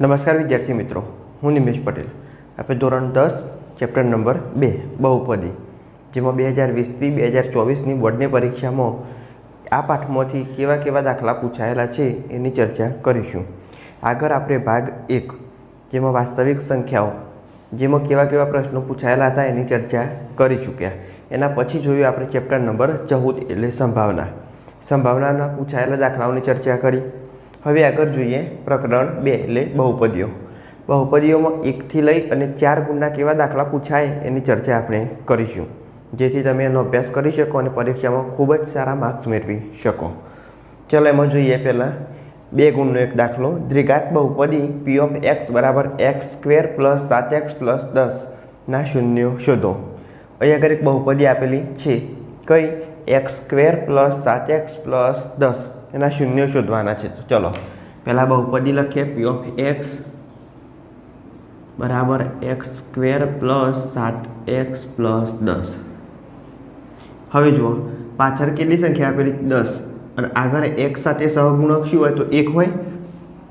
નમસ્કાર વિદ્યાર્થી મિત્રો, હું નિમેશ પટેલ. આપણે ધોરણ દસ, ચેપ્ટર નંબર બે, બહુપદી, જેમાં બે હજાર વીસથી બે હજાર ચોવીસની બોર્ડની પરીક્ષામાં આ પાઠમાંથી કેવા કેવા દાખલા પૂછાયેલા છે એની ચર્ચા કરીશું. આગળ આપણે ભાગ એક, જેમાં વાસ્તવિક સંખ્યાઓ, જેમાં કેવા કેવા પ્રશ્નો પૂછાયેલા હતા એની ચર્ચા કરી ચૂક્યા. એના પછી જોયું આપણે ચેપ્ટર નંબર ચૌદ એટલે સંભાવના. સંભાવનાના પૂછાયેલા દાખલાઓની ચર્ચા કરી. હવે આગળ જોઈએ પ્રકરણ બે, એટલે બહુપદીઓ. બહુપદીઓમાં એકથી લઈ અને ચાર ગુણના કેવા દાખલા પૂછાય એની ચર્ચા આપણે કરીશું. જેથી તમે એનો અભ્યાસ કરી શકો અને પરીક્ષામાં ખૂબ જ સારા માર્ક્સ મેળવી શકો. ચાલો એમાં જોઈએ પહેલાં. બે ગુણનો એક દાખલો. દ્વિઘાત બહુપદી પી ઓફ એક્સ બરાબર એક્સ સ્ક્વેર પ્લસ સાત એક્સ પ્લસ દસના શૂન્યો શોધો. અહીં આગળ એક બહુપદી આપેલી છે. કઈ? એક્સ સ્ક્વેર પ્લસ સાત એક્સ પ્લસ દસ. એના શૂન્યો શોધવાના છે. તો ચલો, પહેલાં બહુપદી લખીએ. પી ઓફ એક્સ બરાબર એક્સ સ્ક્વેર પ્લસ સાત એક્સ પ્લસ દસ. હવે જુઓ, પાછળ કેટલી સંખ્યા આપેલી? દસ. અને આગળ એક સાથે સહગુણક શું હોય? તો એક હોય.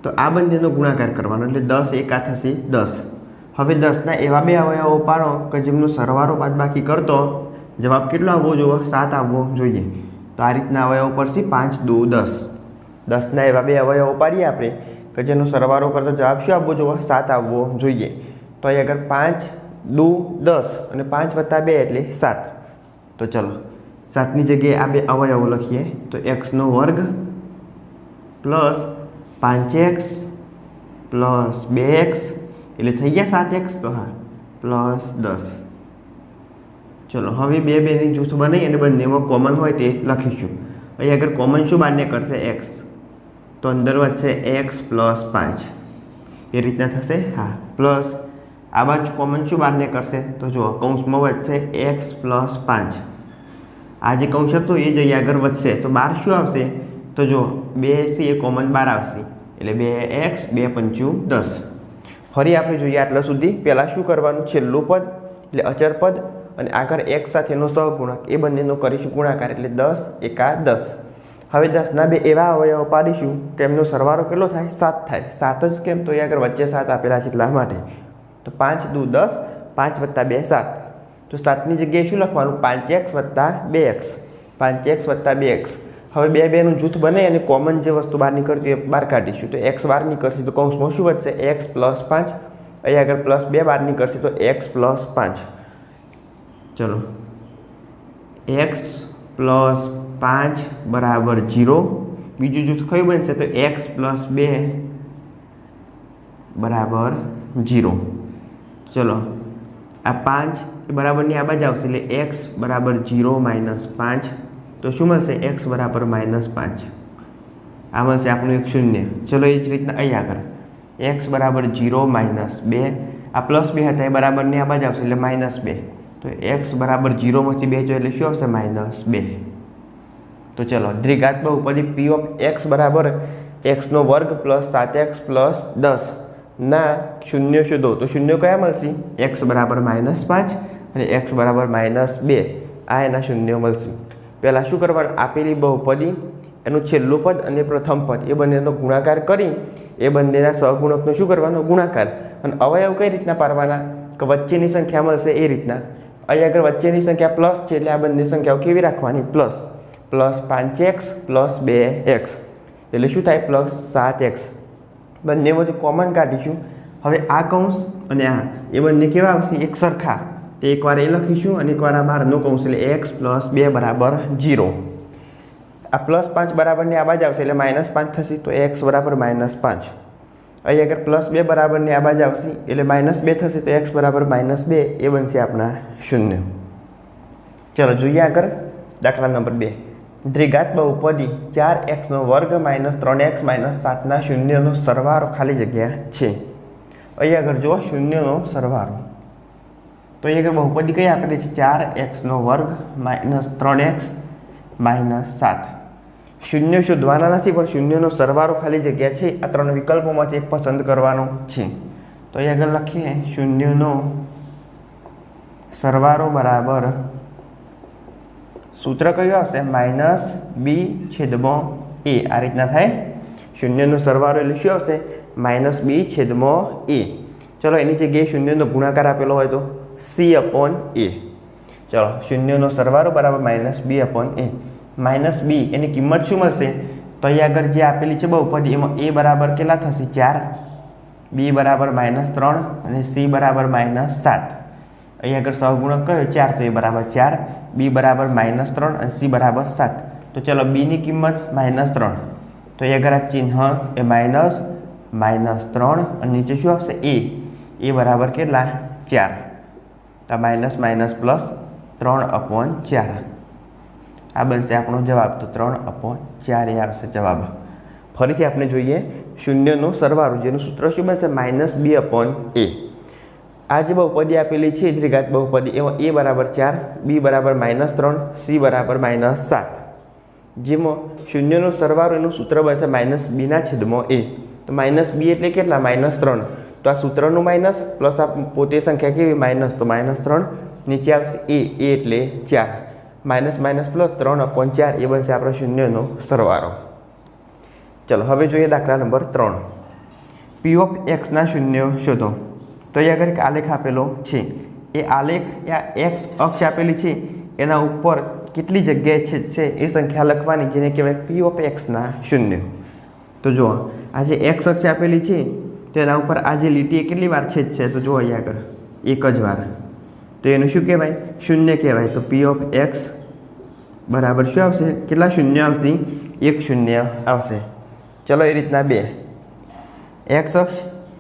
તો આ બંનેનો ગુણાકાર કરવાનો, એટલે દસ એકા થશે દસ. હવે દસના એવા બે અવયવો પાડો કે જેમનો બાદ બાદબાકી કરતો, જવાબ કેટલો આવવો? જોઈએ સાત આવવો જોઈએ. તો આ રીતના અવયવો પડશે પાંચ, દુ, દસ. દસના એવા બે અવયવો પાડીએ આપણે, કે જેનો સરવારો કરતો જવાબ શું આવવો જોઈએ સાત આવવો જોઈએ. તો અહીં આગળ પાંચ, દો, દસ અને પાંચ વત્તા બે એટલે સાત. તો ચલો, સાતની જગ્યાએ આ બે અવયવો લખીએ. તો એક્સનો વર્ગ પ્લસ પાંચ એક્સ પ્લસ બે એક્સ. એટલે થઈ ગયા સાત એક્સ? તો હા, પ્લસ દસ. ચલો, હવે બે બેની જૂથ બનાવી અને બંનેમાં કોમન હોય તે લખીશું. અહીં આગળ કોમન શું બારને કરશે? એક્સ તો અંદર વધશે એક્સ પ્લસ પાંચ. એ રીતના થશે? હા પ્લસ આ બાજુ કોમન શું બારને કરશે? તો જુઓ કૌંસમાં વધશે એક્સ પ્લસ પાંચ. આ જે કૌંસ હતું એ જઈ આગળ વધશે. તો બાર શું આવશે? તો જુઓ, બે સી એ કોમન બાર આવશે. એટલે બે એક્સ બે પંચું દસ. ફરી આપણે જોઈએ આટલા સુધી. પહેલાં શું કરવાનું? છેલ્લું પદ, એટલે અચર પદ અને આગળ એક સાથેનો સહગુણક, એ બંનેનો કરીશું ગુણાકાર એટલે દસ એકા દસ હવે દસના બે એવા અવયવો પાડીશું કે એમનો સરવાળો કેટલો થાય? સાત થાય. સાત જ કેમ? તો એ આગળ વચ્ચે સાત આપેલા છે એટલા માટે. તો પાંચ દુ દસ, પાંચ વત્તા બે સાત. તો સાતની જગ્યાએ શું લખવાનું? પાંચ એક્સ વત્તા બે એક્સ. પાંચ એક્સ વત્તા બે એક્સ. હવે બે બેનું જૂથ બને અને કોમન જે વસ્તુ બહાર નીકળતી એ બહાર કાઢીશું. તો એક્સ બહાર નીકળશે તો કૌંસમાં શું વધશે? એક્સ પ્લસ પાંચ. અહીં આગળ પ્લસ બે બહાર નીકળશે તો એક્સ પ્લસ પાંચ. ચલો. એક્સ પ્લસ પાંચ બરાબર જીરો. બીજું જૂથ કયું બનશે? તો એક્સ પ્લસ બે બરાબર જીરો. ચલો. આ પાંચ એ બરાબરની આ બાજુ આવશે એટલે એક્સ બરાબર જીરો માઇનસ પાંચ. તો શું મળશે? એક્સ બરાબર માઇનસ પાંચ. આ મળશે આપણું એક શૂન્ય. ચલો એ જ રીતના અહીંયા આગળ. એક્સ બરાબર જીરો માઇનસ બે. આ પ્લસ બે હતા એ બરાબરની આ બાજુ આવશે એટલે માઇનસ બે. તો એક્સ બરાબર જીરોમાંથી બે જો એટલે શું આવશે? માઇનસ બે. તો ચલો દ્વિઘાતમાં ઉપરથી પી ઓફ એક્સ બરાબર એક્સનો વર્ગ પ્લસ સાત એક્સ પ્લસ દસ. ના, શૂન્ય શોધો. તો શૂન્ય કયા મળશે? એક્સ બરાબર માઇનસ પાંચ અને એક્સ બરાબર માઇનસ બે. આ એના શૂન્ય મળશે. પહેલાં શું કરવાનું? આપેલી બહુપદી, એનું છેલ્લું પદ અને પ્રથમ પદ, એ બંનેનો ગુણાકાર કરી, એ બંનેના સહગુણકનો શું કરવાનો? ગુણાકાર. અને અવયવ કઈ રીતના પાડવાના? કે વચ્ચેની સંખ્યા મળશે એ રીતના. અહીં આગળ વચ્ચેની સંખ્યા પ્લસ છે એટલે આ બંને સંખ્યાઓ કેવી રાખવાની? પ્લસ પ્લસ પાંચ એક્સ પ્લસ બે એક્સ. એટલે શું થાય? પ્લસ સાત એક્સ. બંનેમાંથી કોમન કાઢીશું. હવે આ કૌંસ અને આ, એ બંને કેવા આવશે? એક સરખા. તો એકવાર એ લખીશું અને એકવાર આ બહારનો કૌંસ, એટલે એક્સ પ્લસ બે બરાબર જીરો આ પ્લસ પાંચ બરાબરની આ બાજુ આવશે, એટલે માઇનસ પાંચ થશે, તો એક્સ બરાબર માઇનસ પાંચ. અહીં આગળ પ્લસ બે બરાબરની આ બાજુ આવશે. એટલે માઇનસ બે થશે તો એક્સ બરાબર માઇનસ બે, એ બનશે આપણા શૂન્ય. ચલો જોઈએ આગળ. દાખલા નંબર બે. દ્વિઘાત બહુપદી ચાર એક્સનો વર્ગ માઇનસ ત્રણ એક્સ માઇનસ સાતના શૂન્યનો સરવાળો ખાલી જગ્યા છે. અહીં આગળ જુઓ, શૂન્યનો સરવાળો. તો અહીં આગળ બહુપદી કઈ આપેલી છે? ચાર એક્સનો વર્ગ માઇનસ ત્રણ એક્સ માઇનસ સાત. શૂન્ય શોધવાના નથી, પણ શૂન્યનો સરવાળો ખાલી જગ્યા છે. આ ત્રણ વિકલ્પોમાંથી એક પસંદ કરવાનો છે. તો અહીં આગળ લખીએ. શૂન્યનો સરવાળો બરાબર સૂત્ર કયું આવશે? માઇનસ બી છેદમાં એ. આ રીતના થાય. શૂન્યનો સરવાળો એટલે શું આવશે? માઇનસ બી છેદમાં એ. ચલો, એની જગ્યાએ શૂન્યનો ગુણાકાર આપેલો હોય તો સી અપોન એ. ચલો, શૂન્યનો સરવાળો બરાબર minus B upon A. Minus B એની કિંમત શું મળશે? તો અહીંયા આગળ જે આપેલી છે બહુપદી, એમાં એ બરાબર કેટલા થશે? ચાર. બી બરાબર માઇનસ ત્રણ અને સી બરાબર માઇનસ સાત. અહીંયા આગળ સહગુણક કયો? ચાર. તો એ બરાબર ચાર. બી બરાબર માઇનસ ત્રણ અને સી બરાબર સાત. તો ચલો બીની કિંમત માઇનસ ત્રણ. તો અહીંયા આગળ આ ચિહ્ન એ માઇનસ માઇનસ ત્રણ અને નીચે શું આવશે? એ. એ બરાબર કેટલા? ચાર. તો માઇનસ માઇનસ પ્લસ ત્રણ અપોન ચાર. આ બનશે આપણો જવાબ. તો ત્રણ અપોન ચાર એ આવશે જવાબ. ફરીથી આપણે જોઈએ શૂન્યનો સરવાળો, જેનું સૂત્ર શું બનશે? Minus B upon A. આ જે બહુપદી આપેલી છે, ત્રિઘાત બહુપદી, એમાં એ બરાબર ચાર, બી બરાબર માઇનસ ત્રણ, સી બરાબર માઇનસ સાત. જેમાં શૂન્યનો સરવાળો, એનું સૂત્ર બનશે માઇનસ બીના છેદમાં એ. તો માઇનસ બી એટલે કેટલા? માઇનસ ત્રણ. તો આ સૂત્રનું માઇનસ, પ્લસ આ પોતે સંખ્યા કેવી? માઇનસ. તો માઇનસ ત્રણ નીચે આવશે એ એટલે ચાર. માઇનસ માઇનસ પ્લસ ત્રણ અપોન ચાર, એ બનશે આપણો શૂન્યનો સરવાળો. ચલો, હવે જોઈએ દાખલા નંબર ત્રણ. પી ઓફ એક્સના શૂન્ય શોધો. તો અહીંયા આગળ એક આલેખ આપેલો છે. એ આલેખ આ એક્સ અક્ષ આપેલી છે. એના ઉપર કેટલી જગ્યાએ છે એ સંખ્યા લખવાની, જેને કહેવાય પી ઓફ એક્સના શૂન્ય. તો જુઓ, આ જે એક્સ અક્ષ આપેલી છે, તો એના ઉપર આ જે લીટી કેટલી વાર છે છે? તો જુઓ અહીંયા આગળ. એક જ વાર. તો એનું શું કહેવાય? શૂન્ય કહેવાય. તો પી ઓફ એક્સ બરાબર શું આવશે? કેટલા શૂન્ય આવશે? એક શૂન્ય આવશે. ચલો એ રીતના બે. એક્સ અક્ષ,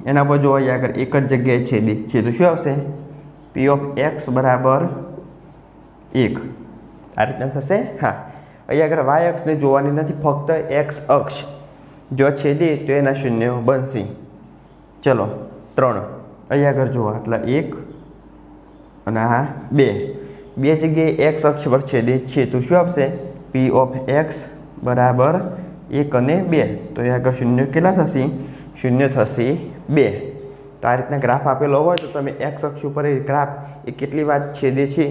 એના પર જો અહીંયા આગળ એક જ જગ્યાએ છેદી છે. તો શું આવશે? પી ઓફ એક્સ બરાબર એક. આ રીતના થશે? હા. અહીંયા આગળ વાય અક્ષને જોવાની નથી, ફક્ત એક્સ અક્ષ. જો છેદે, તો એના શૂન્ય બનશે. ચલો, ત્રણ. અહીંયા આગળ જુઓ એટલે એક અને આ બે. બે જગ્યાએ એક્સ અક્ષ છેદે છે તો શું આવશે? પી ઓફ એક્સ બરાબર એક અને બે. તો એ આગળ શૂન્ય કેટલા થશે? શૂન્ય થશે બે. તો આ રીતના ગ્રાફ આપેલો હોય તો તમે એક્સ અક્ષ ઉપર એ ગ્રાફ એ કેટલી વાત છેદે છે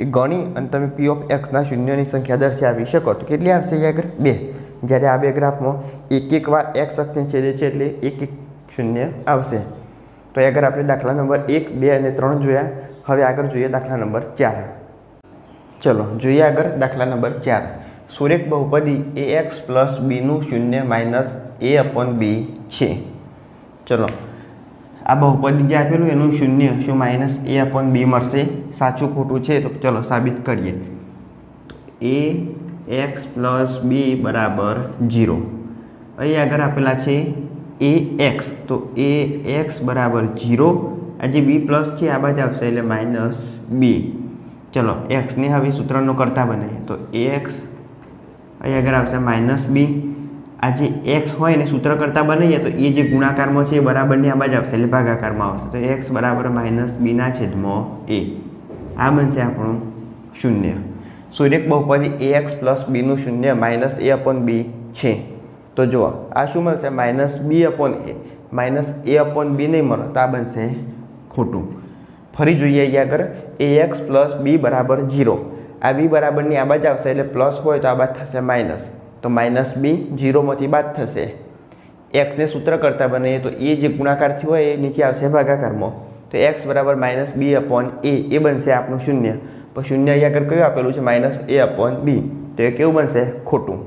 એ ગણી અને તમે પી ઓફ એક્સના શૂન્યની સંખ્યા દર્શાવી શકો. તો કેટલી આવશે એ આગળ? બે. જ્યારે આ બે ગ્રાફમાં એક એક વાર એક્સ અક્ષને છેદે છે એટલે એક એક શૂન્ય આવશે. તો એ આગળ આપણે દાખલા નંબર એક, બે અને ત્રણ જોયા. હવે આગળ જોઈએ દાખલા નંબર ચાર. ચલો, જોઈએ આગળ દાખલા નંબર ચાર. સુરેખ બહુપદી એ એક્સ પ્લસ બીનું શૂન્ય માઇનસ એ અપોન બી છે. ચલો, આ બહુપદી જે આપેલું એનું શૂન્ય, શું માઇનસ એ અપોન બી મળશે? સાચું ખોટું છે? તો ચલો, સાબિત કરીએ. એ એક્સ પ્લસ બી બરાબર જીરો અહીં આગળ આપેલા છે એ એક્સ તો એ એક્સ બરાબર જીરો આ જે બી પ્લસ છે, આ બાજુ આવશે એટલે માઇનસ બી ચલો એક્સને હવે સૂત્રનો કરતા બનાવીએ. તો એક્સ અહીં આગળ આવશે માઇનસ બી આ જે એક્સ હોય ને સૂત્ર કરતાં બનાવીએ તો એ જે ગુણાકારમાં છે એ બરાબરની આ બાજુ આવશે એટલે ભાગાકારમાં આવશે. તો એક્સ બરાબર માઇનસ બીના છેદમાં એ આ બનશે આપણું શૂન્ય. સૂર્યક બહુપદી એ એક્સ પ્લસ બીનું શૂન્ય માઇનસ એ અપોન બી છે. તો જુઓ, આ શું મળશે? Minus B upon A minus A upon B નહીં મળે, તો આ બનશે ખોટું. ફરી જોઈએ અહીંયા આગળ. એ એક્સ પ્લસ બી બરાબર જીરો આ બી બરાબરની આ બાજુ આવશે એટલે પ્લસ હોય તો આ બાદ થશે માઇનસ તો માઇનસ બી જીરોમાંથી બાદ થશે. એક્સને સૂત્ર કરતાં બને તો એ જે ગુણાકારથી હોય એ નીચે આવશે ભાગાકારમાં. તો એક્સ બરાબર માઇનસ બી અપોન એ એ બનશે આપણું શૂન્ય. પણ શૂન્ય અહીંયા આગળ કયું આપેલું છે? માઇનસ એ અપોન બી તો એ કેવું બનશે? ખોટું.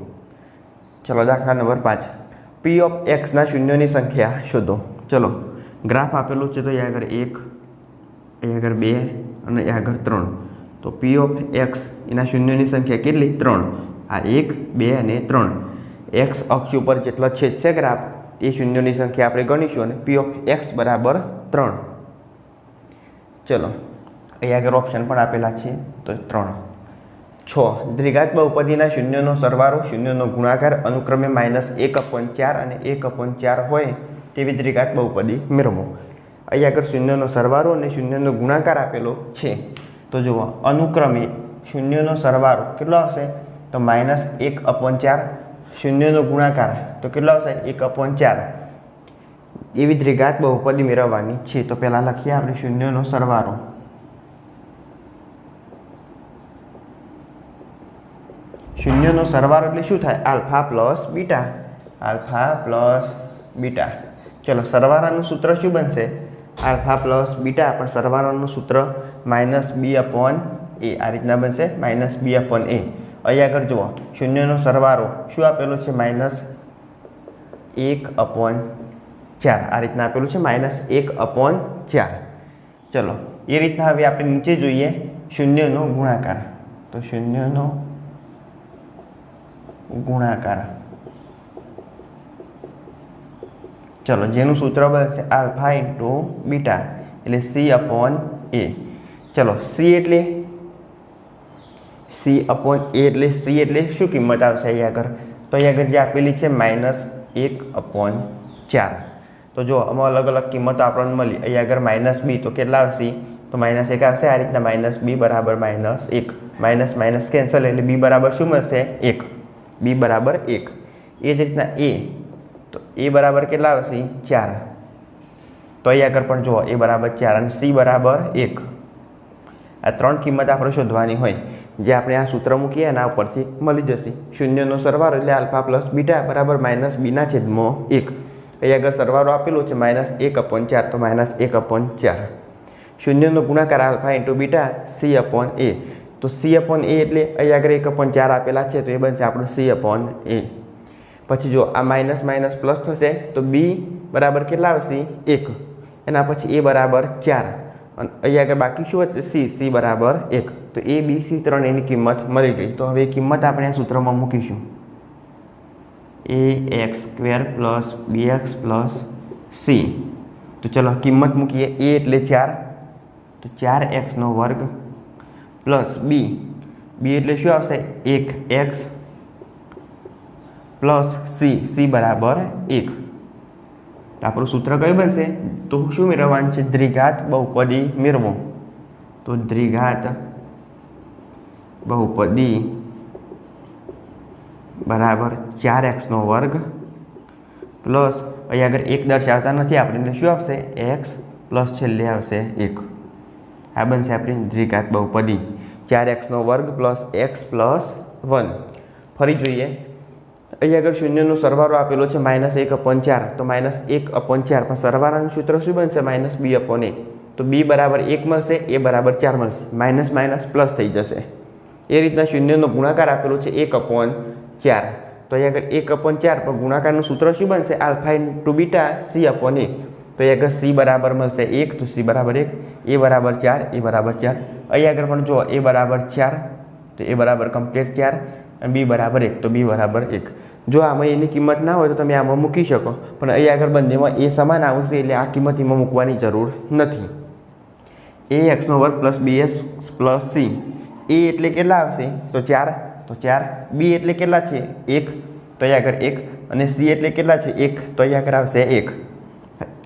ચલો દાખલા નંબર પાંચ. પી ઓફ એક્સના શૂન્યોની સંખ્યા શોધો. ચલો. ગ્રાફ આપેલું છે તો એ આગળ એક, એ આગળ બે અને એ આગળ ત્રણ. તો પી ઓફ એક્સ એના શૂન્યની સંખ્યા કેટલી? ત્રણ. આ એક, બે અને ત્રણ. એક્સ અક્ષ ઉપર જેટલો છેદ છે ગ્રાફ, એ શૂન્યની સંખ્યા આપણે ગણીશું અને પી ઓફ એક્સ બરાબર ત્રણ. ચલો અહીંયા આગળ ઓપ્શન પણ આપેલા છે તો ત્રણ. છ. દ્વિઘાત બહુપદીના શૂન્યનો સરવાળો, શૂન્યનો ગુણાકાર અનુક્રમે માઇનસ એક અપોન ચાર અને એક અપોન ચાર હોય. તેવી દ્વિઘાત બહુપદી મેળવો અહીંયા આગળ શૂન્યનો સરવારો અને શૂન્યનો ગુણાકાર આપેલો છે. તો જુઓ, અનુક્રમે શૂન્યનો સરવારો કેટલો આવશે તો માઇનસ એક અપોન ચાર. શૂન્યનો ગુણાકાર, તો કેટલો આવશે એક અપોન ચાર. એવી રીઘાત બહુપદી મેળવવાની છે. તો પહેલાં લખીએ આપણે શૂન્યનો સરવારો. શૂન્યનો સરવારો એટલે શું થાય? Alpha plus beta. Alpha plus beta. ચલો સરવાળાનું સૂત્ર શું બનશે? આલ્ફા પ્લસ બીટા, પણ સરવાળાનું સૂત્ર માઇનસ બી અપોન એ. આ રીતના બનશે, માઇનસ બી અપોન એ. અહીંયા આગળ જુઓ, શૂન્યનો સરવાળો શું આપેલો છે? માઇનસ એક અપોન ચાર. આ રીતના આપેલું છે, માઇનસ એક અપોન ચાર. ચલો, એ રીતના હવે આપણે નીચે જોઈએ, શૂન્યનો ગુણાકાર. તો શૂન્યનો ગુણાકાર. ચલો, જેનું સૂત્ર બનશે આલ્ફા ઇન્ટુ બીટા, એટલે સી અપોન એ. ચલો, સી એટલે? સી અપોન એ એટલે સી એટલે શું કિંમત આવશે અહીંયા આગળ? તો અહીંયા આગળ જે આપેલી છે, માઇનસ એક અપોન ચાર. તો જો, આમાં અલગ અલગ કિંમતો આપણને મળી. અહીંયા આગળ માઇનસ બી, તો કેટલા આવશે? તો માઇનસ એક આવશે, આ રીતના માઇનસ બી બરાબર માઇનસ એક. માઇનસ માઇનસ કેન્સલ, એટલે બી બરાબર શું મળશે? એક. બી બરાબર એક. એ જ રીતના એ એ બરાબર કેટલા આવશે ચાર. તો અહીં આગળ પણ જુઓ, એ બરાબર ચાર અને સી બરાબર એક. આ ત્રણ કિંમત આપણે શોધવાની હોય. જે આપણે આ સૂત્ર મૂકીએ એના ઉપરથી મળી જશે. શૂન્યનો સરવાળો એટલે આલ્ફા પ્લસ બીટા બરાબર માઇનસ બીના છેદમાં એક. અહીં આગળ સરવાળો આપેલો છે, માઇનસ એક અપોન ચાર, તો માઇનસ એક અપોન ચાર. શૂન્યનો ગુણાકાર alpha into beta C upon A. તો સી અપોન એ એટલે અહીં આગળ એક અપોન ચાર આપેલા છે, તો એ બનશે આપણું સી અપોન એ. પછી જો આ માઇનસ માઇનસ પ્લસ થશે, તો બી બરાબર કેટલા આવશે? એક. એના પછી એ બરાબર ચાર. અને અહીંયા આગળ બાકી શું હશે? સી. સી બરાબર એક. તો એ, બી, સી ત્રણ એની કિંમત મળી ગઈ. તો હવે એ કિંમત આપણે આ સૂત્રમાં મૂકીશું. A X square plus B X plus C. તો ચલો કિંમત મૂકીએ. એ એટલે ચાર. તો ચાર એક્સનો વર્ગ પ્લસ બી. બી એટલે શું આવશે? એક એક્સ પ્લસ સી સી બરાબર એક. આપણું સૂત્ર કયું બનશે? તો શું મેળવવાનું છે? દ્વિઘાત બહુપદી મેળવો. તો દ્વિઘાત બહુપદી બરાબર ચાર એક્સનો વર્ગ પ્લસ અહીંયા આગળ એક દર્શાવતા નથી આપણે, એટલે શું આવશે? એક્સ પ્લસ છેલ્લે આવશે એક. આ બનશે આપણી દ્વિઘાત બહુપદી. ચાર એક્સનો વર્ગ પ્લસ એક્સ પ્લસ વન. ફરી જોઈએ. અહીંયા આગળ શૂન્યનો સરવાળો આપેલો છે માઇનસ એક અપોન ચાર. તો માઇનસ એક અપોન ચાર. પણ સરવાળાનું સૂત્ર શું બનશે? માઇનસ બી અપોન એક. તો બી બરાબર એક મળશે એ બરાબર ચાર મળશે. માઇનસ માઇનસ પ્લસ થઈ જશે. એ રીતના શૂન્યનો ગુણાકાર આપેલો છે, એક અપોન ચાર. તો અહીંયા આગળ એક અપોન ચાર, પણ ગુણાકારનું સૂત્ર શું બનશે? Alpha to beta C upon A તો અહીંયા આગળ સી બરાબર મળશે એક, તો સી બરાબર એક એ બરાબર ચાર એ બરાબર ચાર. અહીંયા આગળ પણ જુઓ એ બરાબર ચાર, તો એ બરાબર કમ્પ્લીટ ચાર. અને બી બરાબર એક, તો બી બરાબર એક. જો આમાં એની કિંમત ના હોય તો તમે આમાં મૂકી શકો, પણ અહીં આગળ બંનેમાં એ સમાન આવશે એટલે આ કિંમત એમાં મૂકવાની જરૂર નથી. એ એક્સનો વર્ગ plus B X plus C એ એટલે કેટલા આવશે? તો ચાર તો ચાર. બી એટલે કેટલા છે? એક. તો અહીં આગળ એક. અને સી એટલે કેટલા છે? એક. તો અહીં આગળ આવશે એક.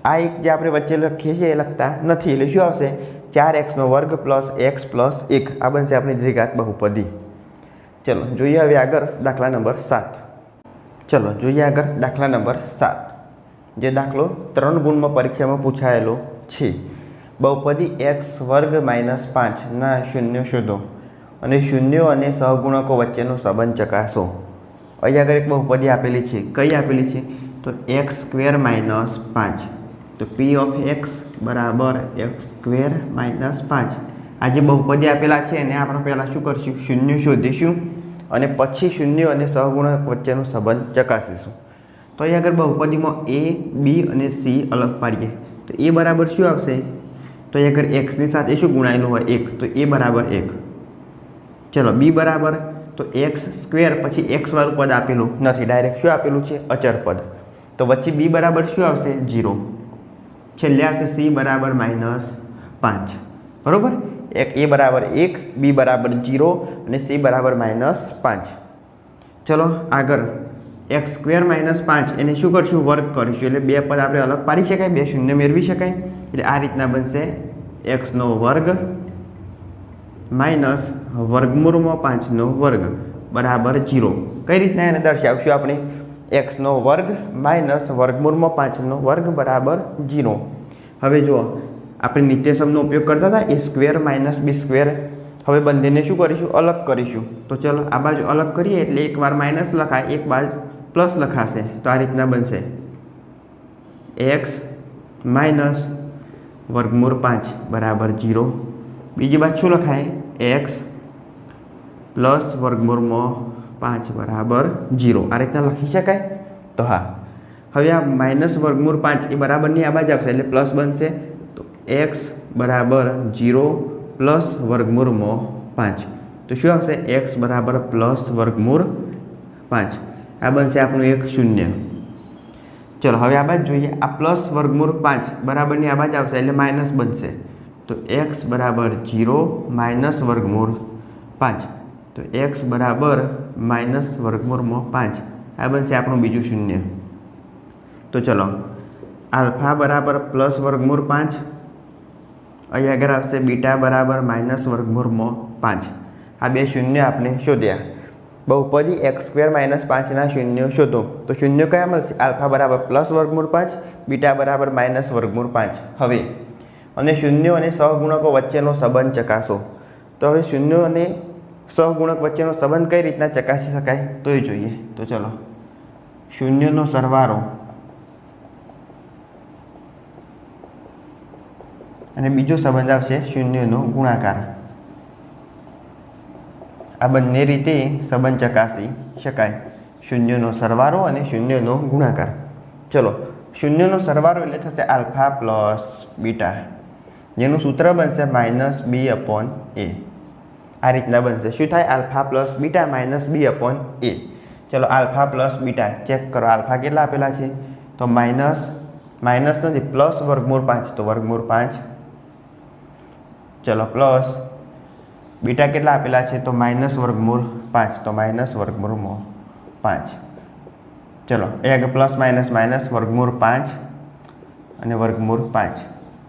આ એક જે આપણે વચ્ચે લખીએ છીએ એ લખતા નથી, એટલે શું આવશે? ચાર એક્સનો વર્ગ પ્લસ એક્સ પ્લસ એક. આ બનશે આપણી દ્વિઘાત બહુપદી. ચલો, જોઈએ હવે આગળ દાખલા નંબર સાત. ચલો, જોઈએ આગળ દાખલા નંબર સાત. જે દાખલો ત્રણ ગુણમાં પરીક્ષામાં પૂછાયેલો છે. બહુપદી એક્સ વર્ગ માઇનસ પાંચના શૂન્ય શોધો અને શૂન્યો અને સહગુણકો વચ્ચેનો સંબંધ ચકાસો. અહીં આગળ એક બહુપદી આપેલી છે. કઈ આપેલી છે? તો એક્સ સ્ક્વેર માઇનસ પાંચ. તો પી ઓફ એક્સ બરાબર એક્સ સ્ક્વેર માઇનસ પાંચ. આ જે બહુપદી આપેલા છે એને આપણે પહેલાં શું કરીશું? શૂન્ય શોધીશું અને પછી શૂન્ય અને સહગુણક વચ્ચેનો સંબંધ ચકાસીશું. તો અહીં આગળ બહુપદીમાં એ બી અને સી અલગ પાડીએ. તો એ બરાબર શું આવશે? તો અહીં આગળ એક્સની સાથે શું ગુણાયેલું હોય? એક. તો એ બરાબર એક. ચલો બી બરાબર. તો એક્સ સ્ક્વેર પછી એક્સવાળું પદ આપેલું નથી. ડાયરેક્ટ શું આપેલું છે? અચર પદ. તો વચ્ચે બી બરાબર શું આવશે? જીરો છેલ્લે આવશે સી બરાબર માઇનસ પાંચ. બરાબર? એક એ બરાબર એક, બી બરાબર જીરો અને સી બરાબર માઇનસ પાંચ. ચલો આગળ. એક્સ સ્ક્વેર માઇનસ પાંચ, એને શું કરશું? વર્ક કરીશું. એટલે બે પદ આપણે અલગ પાડી શકાય, બે શૂન્ય મેળવી શકાય. એટલે આ રીતના બનશે એક્સનો વર્ગ માઇનસ વર્ગમૂળમાં પાંચનો વર્ગ બરાબર જીરો. કઈ રીતના એને દર્શાવશું આપણે? એક્સનો વર્ગ માઇનસ વર્ગમૂળમાં પાંચનો વર્ગ બરાબર જીરો. હવે જુઓ આપણે નિત્યસમનો ઉપયોગ કરતા હતા, A square minus B square હવે બંનેને શું કરીશું? અલગ કરીશું. તો ચલો, આ બાજુ અલગ કરીએ એટલે એક વાર માઇનસ લખાય, એક બાજુ પ્લસ લખાશે. તો આ રીતના બનશે. એક્સ માઇનસ વર્ગમૂળ પાંચ બરાબર જીરો બીજી બાજુ શું લખાય? એક્સ પ્લસ વર્ગમૂળમાં પાંચ બરાબર જીરો આ રીતના લખી શકાય? તો હા. હવે આ માઇનસ વર્ગમૂળ પાંચ એ બરાબરની આ બાજુ આવશે એટલે પ્લસ બનશે. એક્સ બરાબર જીરો પ્લસ વર્ગમૂળમાં પાંચ. તો શું આવશે? એક્સ બરાબર પ્લસ વર્ગમૂળ પાંચ. આ બનશે આપણું એક શૂન્ય. ચલો, હવે આ બાજુ જોઈએ. આ પ્લસ વર્ગમૂળ પાંચ બરાબરની આ બાજુ આવશે એટલે માઇનસ બનશે. તો એક્સ બરાબર જીરો માઇનસ વર્ગમૂળ પાંચ. તો એક્સ બરાબર માઇનસ વર્ગમૂળમાં પાંચ. આ બનશે આપણું બીજું શૂન્ય. તો ચલો, આલ્ફા બરાબર પ્લસ વર્ગમૂળ પાંચ. અહીં આગળ આવશે બીટા બરાબર માઇનસ વર્ગમૂળમાં પાંચ. આ બે શૂન્ય આપણે શોધ્યા. બહુપદી એક્સ સ્ક્વેર માઇનસ પાંચના શૂન્યો શોધો. તો શૂન્ય કયા મળશે? આલ્ફા બરાબર પ્લસ વર્ગમૂળ પાંચ, બીટા બરાબર માઇનસ વર્ગમૂળ પાંચ. હવે, અને શૂન્યો અને સહગુણકો વચ્ચેનો સંબંધ ચકાસો. તો હવે શૂન્યો અને સહગુણક વચ્ચેનો સંબંધ કઈ રીતના ચકાસી શકાય? તો એ જોઈએ. તો ચલો. શૂન્યનો સરવાળો. અને બીજો સંબંધ આવશે શૂન્યનો ગુણાકાર. આ બંને રીતે સંબંધ ચકાસી શકાય. શૂન્યનો સરવારો અને શૂન્યનો ગુણાકાર. ચલો, શૂન્યનો સરવારો એટલે થશે આલ્ફા પ્લસ બીટા. જેનું સૂત્ર બનશે માઇનસ બી અપોન એ. આ રીતના બનશે. શું થાય? Alpha plus beta minus B upon A. ચલો, આલ્ફા પ્લસ બીટા ચેક કરો. આલ્ફા કેટલા આપેલા છે? તો માઇનસ માઇનસ નથી, પ્લસ વર્ગમૂળ પાંચ. તો વર્ગમૂળ પાંચ ચલો પ્લસ બીટા કેટલા આપેલા છે? તો માઇનસ વર્ગમૂળ પાંચ, તો માઇનસ વર્ગમૂળ પાંચ. ચલો, એ આગળ પ્લસ માઇનસ માઇનસ વર્ગમૂળ પાંચ અને વર્ગમૂળ પાંચ.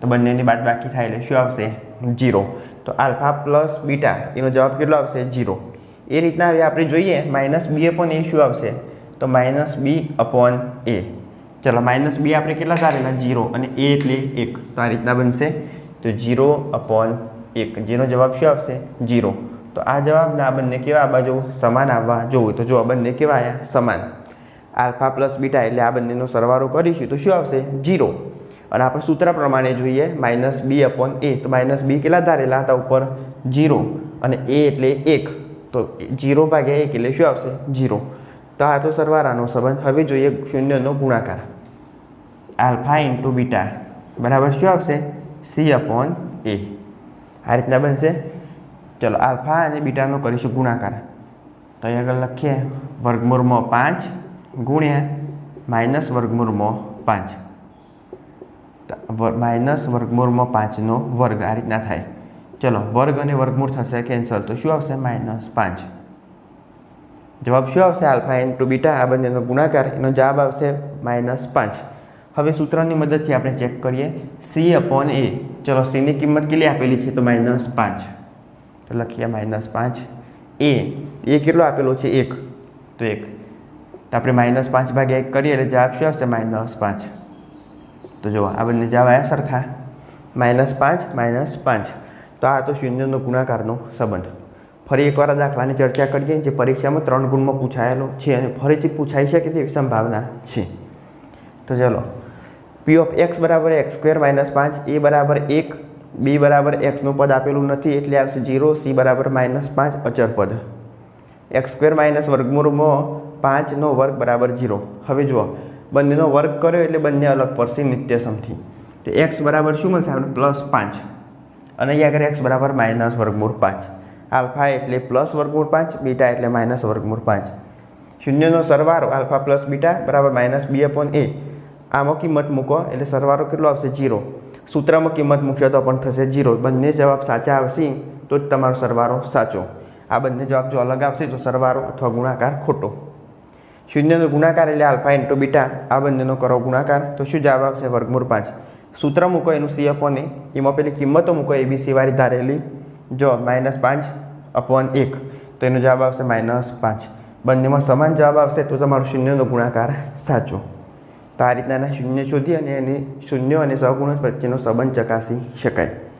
તો બંનેની બાદ બાકી થાય એટલે શું આવશે? જીરો તો આલ્ફા પ્લસ બીટા, એનો જવાબ કેટલો આવશે? જીરો એ રીતના હવે આપણે જોઈએ માઇનસ બી અપોન એ શું આવશે? તો માઇનસ બી અપોન એ ચલો માઇનસ બી આપણે કેટલા ધારેલા? જીરો અને એ એટલે એક. તો આ રીતના બનશે તો જીરો અપોન એક. જેનો જવાબ શું આવશે જીરો. તો આ જવાબના આ બંને કેવા? આ બાજુ સમાન આવવા જોવું. તો જો આ બંને કેવા આવ્યા સમાન. આલ્ફા પ્લસ બીટા એટલે આ બંનેનો સરવાળો કરીશું. તો શું આવશે? જીરો. અને આપણે સૂત્ર પ્રમાણે જોઈએ. Minus B upon A. તો માઇનસ બી કેટલા ધારેલા હતા ઉપર? જીરો. અને એ એટલે એક. તો જીરો ભાગ્યા એક એટલે શું આવશે? જીરો. તો આ તો સરવાળાનો સંબંધ. હવે જોઈએ શૂન્યનો ગુણાકાર. Alpha into beta. બરાબર શું આવશે? C upon A. આ રીતના બનશે. ચલો આલ્ફા અને બીટાનો કરીશું ગુણાકાર. તો અહીં આગળ લખીએ, વર્ગમૂળમાં પાંચ ગુણ્યા માઇનસ વર્ગમૂળમાં પાંચ. માઇનસ વર્ગમૂળમાં પાંચનો વર્ગ આ રીતના થાય. ચલો, વર્ગ અને વર્ગમૂળ થશે કેન્સલ. તો શું આવશે? માઇનસ પાંચ. જવાબ શું આવશે? આલ્ફા એન ટુ બીટા, આ બંનેનો ગુણાકાર. એનો જવાબ આવશે માઇનસ પાંચ. હવે સૂત્રની મદદથી આપણે ચેક કરીએ. સી અપોન એ ચલો સીની કિંમત કેટલી આપેલી છે? તો માઇનસ પાંચ. લખીએ માઇનસ પાંચ. એ એ કેટલો આપેલો છે? એક. તો એક. તો આપણે માઇનસ પાંચ ભાગ્યા એક કરીએ એટલે જવાબ શું આવશે? માઇનસ પાંચ. તો જુઓ, આ બંને જવાબ આવ્યા સરખા. માઇનસ પાંચ માઇનસ પાંચ. તો આ તો શૂન્યનો ગુણાકારનો સંબંધ. ફરી એકવાર દાખલાની ચર્ચા કરીએ, જે પરીક્ષામાં ત્રણ ગુણમાં પૂછાયેલો છે અને ફરીથી પૂછાઈ શકે તેવી સંભાવના છે. તો ચલો પી ઓફ એક્સ બરાબર એક્સ સ્ક્વેર માઇનસ પાંચ, એ બરાબર એક, બી બરાબર એક્સનું પદ આપેલું નથી, એટલે આવશે જીરો સી બરાબર માઇનસ પાંચ અચર પદ. એક્સ સ્ક્વેર માઇનસ વર્ગમૂળમાં પાંચનો વર્ગ બરાબર જીરો હવે જુઓ, બંનેનો વર્ગ કર્યો એટલે બંને અલગ પડશે નિત્યસમથી. તો એક્સ બરાબર શું મળશે? આપણે પ્લસ પાંચ. અને અહીંયા આગળ એક્સ બરાબર માઇનસ વર્ગમૂળ પાંચ. આલ્ફા એટલે પ્લસ વર્ગમૂળ પાંચ, બીટા એટલે માઇનસ વર્ગમૂળ પાંચ. શૂન્યનો સરવાળો આલ્ફા પ્લસ બીટા બરાબર માઇનસ બી અપોન એ. આમાં કિંમત મૂકો એટલે સરવારો કેટલો આવશે? જીરો સૂત્રમાં કિંમત મૂકશો તો પણ થશે જીરો બંને જવાબ સાચા આવશે, તો જ તમારો સરવારો સાચો. આ બંને જવાબ જો અલગ આવશે, તો સરવારો અથવા ગુણાકાર ખોટો. શૂન્યનો ગુણાકાર એટલે આલ્ફા ઇન્ટુ બીટા. આ બંનેનો કરો ગુણાકાર, તો શું જવાબ આવશે? વર્ગમૂળ પાંચ. સૂત્ર મૂકો એનું સી અપોન એ એમાં પેલી કિંમતો મૂકો એબીસી વાળી ધારેલી. જો માઇનસ પાંચ અપોન એક, તો એનો જવાબ આવશે માઇનસ પાંચ. બંનેમાં સમાન જવાબ આવશે, તો તમારો શૂન્યનો ગુણાકાર સાચો. આ રીતના શૂન્ય શોધી અને એની શૂન્ય અને સહગુણક વચ્ચેનો સંબંધ ચકાસી શકાય.